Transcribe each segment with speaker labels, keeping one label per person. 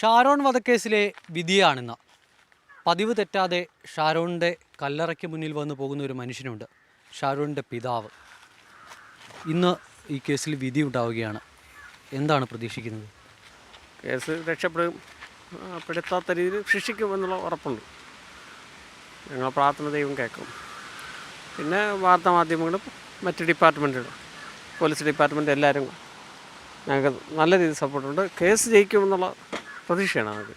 Speaker 1: ഷാരോൺ വധക്കേസിലെ വിധിയാണെന്ന്. പതിവ് തെറ്റാതെ ഷാരോണിന്റെ കല്ലറയ്ക്ക് മുന്നിൽ വന്നു പോകുന്ന ഒരു മനുഷ്യനുണ്ട്. ഷാരോണിന്റെ പിതാവ്. ഇന്ന് ഈ കേസിൽ വിധി ഉണ്ടാവുകയാണ്. എന്താണ് പ്രതീക്ഷിക്കുന്നത്?
Speaker 2: കേസ് രക്ഷപ്പെടും പെടുത്താത്ത രീതിയിൽ ശിക്ഷിക്കുമെന്നുള്ള ഉറപ്പുണ്ട്. ഞങ്ങൾ പ്രാർത്ഥന ദൈവം കേൾക്കും. പിന്നെ വാർത്താ മാധ്യമങ്ങളും മറ്റ് ഡിപ്പാർട്ട്മെന്റുകൾ പോലീസ് ഡിപ്പാർട്ട്മെന്റ് എല്ലാവരും ഞങ്ങൾക്ക് നല്ല രീതിയിൽ സപ്പോർട്ടുണ്ട്. കേസ് ജയിക്കുമെന്നുള്ള പ്രതീക്ഷയാണ് ഞങ്ങൾക്ക്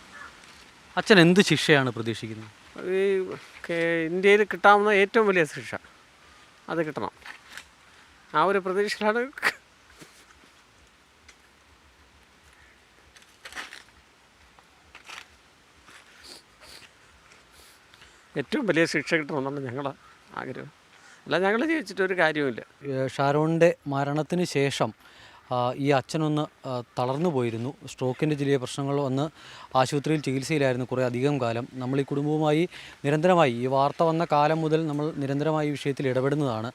Speaker 1: അച്ഛൻ എന്ത് ശിക്ഷയാണ് പ്രതീക്ഷിക്കുന്നത്?
Speaker 2: ഈ ഇന്ത്യയിൽ കിട്ടാവുന്ന ഏറ്റവും വലിയ ശിക്ഷ. അത് കിട്ടണം. ആ ഒരു പ്രതീക്ഷയിലാണ്. ഏറ്റവും വലിയ ശിക്ഷ കിട്ടണമെന്നാണ് ഞങ്ങളുടെ ആഗ്രഹം. അല്ല ഞങ്ങൾ ജീവിച്ചിട്ടൊരു ഒരു കാര്യവുമില്ല
Speaker 1: ഷാരോണിന്റെ മരണത്തിന് ശേഷം ഈ അച്ഛനൊന്ന് തളർന്നു പോയിരുന്നു. സ്ട്രോക്കിന്റെ ചില പ്രശ്നങ്ങൾ വന്ന് ആശുപത്രിയിൽ ചികിത്സയിലായിരുന്നു കുറേ അധികം കാലം. നമ്മൾ ഈ കുടുംബവുമായി നിരന്തരമായി ഈ വാർത്ത വന്ന കാലം മുതൽ നമ്മൾ നിരന്തരമായി ഈ വിഷയത്തിൽ ഇടപെടുന്നതാണ്.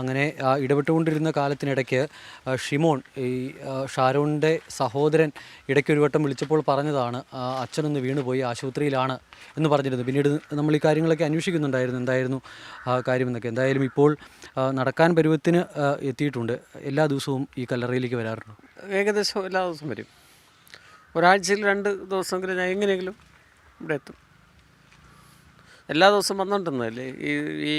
Speaker 1: അങ്ങനെ ഇടപെട്ടുകൊണ്ടിരുന്ന കാലത്തിനിടയ്ക്ക് ഷിമോൺ ഈ ഷാരോണിന്റെ സഹോദരൻ ഇടയ്ക്ക് ഒരു വട്ടം വിളിച്ചപ്പോൾ പറഞ്ഞതാണ് അച്ഛനൊന്ന് വീണുപോയി ആശുപത്രിയിലാണ് എന്ന് പറഞ്ഞിരുന്നു. പിന്നീട് നമ്മൾ ഈ കാര്യങ്ങളൊക്കെ അന്വേഷിക്കുന്നുണ്ടായിരുന്നു എന്തായിരുന്നു കാര്യമെന്നൊക്കെ. എന്തായാലും ഇപ്പോൾ നടക്കാൻ പരുവത്തിന് എത്തിയിട്ടുണ്ട്. എല്ലാ ദിവസവും ഈ കല്ലറയിലേക്ക് വരാറുണ്ട്?
Speaker 2: ഏകദേശം എല്ലാ ദിവസവും വരും. ഒരാഴ്ചയിൽ രണ്ട് ദിവസമെങ്കിലും ഞാൻ എങ്ങനെയെങ്കിലും ഇവിടെ എത്തും. എല്ലാ ദിവസവും വന്നുകൊണ്ടിരുന്നതല്ലേ ഈ ഈ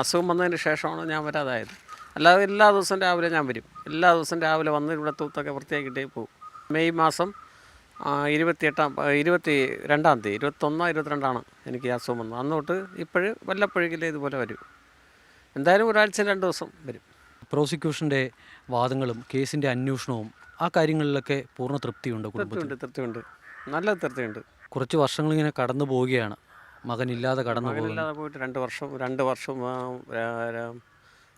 Speaker 2: അസുഖം വന്നതിന് ശേഷമാണ് ഞാൻ വരാതായത്? അല്ലാതെ എല്ലാ ദിവസവും രാവിലെ ഞാൻ വരും. എല്ലാ ദിവസവും രാവിലെ വന്ന് ഇവിടെ തൂത്തൊക്കെ വൃത്തിയാക്കിയിട്ടേ പോകും മെയ് മാസം ഇരുപത്തിയെട്ടാം ഇരുപത്തി രണ്ടാം തീയതി ഇരുപത്തൊന്നോ ഇരുപത്തിരണ്ടാണ് എനിക്ക് അസുഖം വന്നത്. അന്ന് തൊട്ട് ഇപ്പോഴ് വല്ലപ്പോഴെങ്കിലും ഇതുപോലെ വരും. എന്തായാലും ഒരാഴ്ച രണ്ട് ദിവസം വരും.
Speaker 1: പ്രോസിക്യൂഷന്റെ വാദങ്ങളും കേസിന്റെ അന്വേഷണവും ആ കാര്യങ്ങളിലൊക്കെ പൂർണ തൃപ്തിയുണ്ട് കുടുംബത്തിൽ?
Speaker 2: തൃപ്തിയുണ്ട് തൃപ്തിയുണ്ട്. നല്ല തൃപ്തിയുണ്ട്.
Speaker 1: കുറച്ച് വർഷങ്ങൾ ഇങ്ങനെ കടന്നു പോവുകയാണ്. മകനില്ലാതെ കടന്നു പോകുന്നു
Speaker 2: മകനില്ലാതെ പോയിട്ട് രണ്ട് വർഷം രണ്ട് വർഷം ആ, ആ, ആ,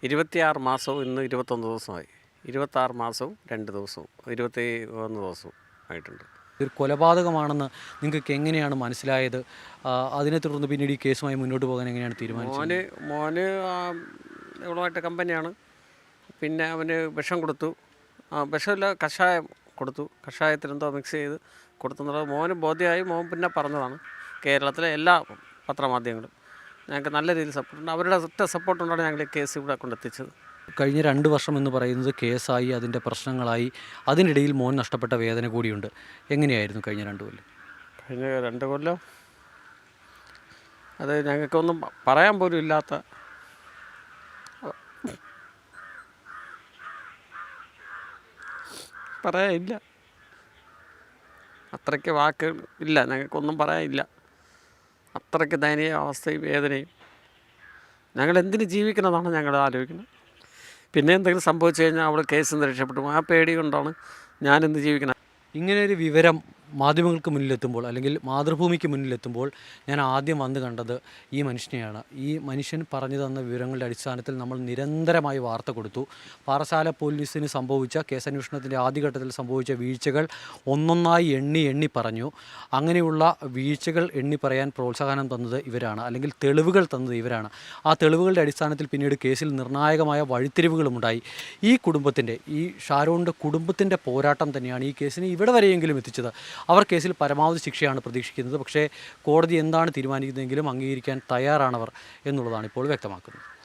Speaker 2: ഇരുപത്തിയാറ് മാസവും ഇന്ന് ഇരുപത്തൊന്ന് ദിവസമായി. ഇരുപത്താറ് മാസവും രണ്ട് ദിവസവും ഇരുപത്തി ഒന്ന് ദിവസവും ആയിട്ടുണ്ട്.
Speaker 1: ഇതൊരു കൊലപാതകമാണെന്ന് നിങ്ങൾക്ക് എങ്ങനെയാണ് മനസ്സിലായത്? ആ, അതിനെ തുടർന്ന് പിന്നീട് ഈ കേസുമായി മുന്നോട്ട് പോകാൻ എങ്ങനെയാണ് തീരുമാനിച്ചത്?
Speaker 2: മോന് മോന് ആ, ഇവളുമായിട്ട് കമ്പനിയാണ്. പിന്നെ അവന് വിഷം കൊടുത്തു. ആ, വിഷമില്ല കഷായം കൊടുത്തു. കഷായത്തിൽ എന്തോ മിക്സ് ചെയ്ത് കൊടുത്തെന്നുള്ളത് മോന് ബോധ്യമായി. മോൻ പിന്നെ പറഞ്ഞതാണ് കേരളത്തിലെ എല്ലാ പത്രമാധ്യമങ്ങളും ഞങ്ങൾക്ക് നല്ല രീതിയിൽ സപ്പോർട്ടുണ്ട് അവരുടെ ഒറ്റ സപ്പോർട്ടുണ്ടാണ് ഞങ്ങൾ ഈ കേസ് ഇവിടെ കൊണ്ടെത്തിച്ചത്.
Speaker 1: കഴിഞ്ഞ രണ്ട് വർഷം എന്ന് പറയുന്നത് കേസായി അതിന്റെ പ്രശ്നങ്ങളായി അതിനിടയിൽ മോൻ നഷ്ടപ്പെട്ട വേദന കൂടിയുണ്ട്. എങ്ങനെയായിരുന്നു കഴിഞ്ഞ രണ്ട് കൊല്ലം?
Speaker 2: കഴിഞ്ഞ രണ്ട് കൊല്ലം? അത് ഞങ്ങൾക്കൊന്നും പറയാൻ പോലും ഇല്ലാത്ത പറയാനില്ല. അത്രയ്ക്ക് വാക്ക് ഇല്ല. ഞങ്ങൾക്കൊന്നും പറയാനില്ല. അത്രയ്ക്ക് ദയനീയ അവസ്ഥയും വേദനയും. ഞങ്ങൾ എന്തിന് ജീവിക്കണമെന്നാണ് ഞങ്ങൾ ആലോചിക്കുന്നത്. പിന്നെ എന്തെങ്കിലും സംഭവിച്ചു കഴിഞ്ഞാൽ അവൾ കേസിൽ നിന്ന് രക്ഷപ്പെട്ടു ആ പേടി കൊണ്ടാണ് ഞാനിന്ന് ജീവിക്കുന്നത്
Speaker 1: ഇങ്ങനെ ഒരു വിവരം മാധ്യമങ്ങൾക്ക് മുന്നിലെത്തുമ്പോൾ അല്ലെങ്കിൽ മാതൃഭൂമിക്ക് മുന്നിലെത്തുമ്പോൾ ഞാൻ ആദ്യം വന്ന് കണ്ടത് ഈ മനുഷ്യനെയാണ്. ഈ മനുഷ്യൻ പറഞ്ഞു തന്ന വിവരങ്ങളുടെ അടിസ്ഥാനത്തിൽ നമ്മൾ നിരന്തരമായി വാർത്ത കൊടുത്തു. പാറശാല പോലീസിന് സംഭവിച്ച കേസന്വേഷണത്തിന്റെ ആദ്യഘട്ടത്തിൽ സംഭവിച്ച വീഴ്ചകൾ ഒന്നൊന്നായി എണ്ണി എണ്ണി പറഞ്ഞു. അങ്ങനെയുള്ള വീഴ്ചകൾ എണ്ണി പറയാൻ പ്രോത്സാഹനം തന്നത് ഇവരാണ്. അല്ലെങ്കിൽ തെളിവുകൾ തന്നത് ഇവരാണ്. ആ തെളിവുകളുടെ അടിസ്ഥാനത്തിൽ പിന്നീട് കേസിൽ നിർണായകമായ വഴിത്തിരിവുകളുമുണ്ടായി ഈ കുടുംബത്തിന്റെ ഈ ഷാരോണിന്റെ കുടുംബത്തിന്റെ പോരാട്ടം തന്നെയാണ് ഈ കേസിനെ ഇവിടെ വരെയെങ്കിലും എത്തിച്ചത്. അവർ കേസിൽ പരമാവധി ശിക്ഷയാണ് പ്രതീക്ഷിക്കുന്നത്. പക്ഷേ കോടതി എന്താണ് തീരുമാനിക്കുന്നതെങ്കിലും അംഗീകരിക്കാൻ തയ്യാറാണവർ എന്നുള്ളതാണ് ഇപ്പോൾ വ്യക്തമാക്കുന്നത്.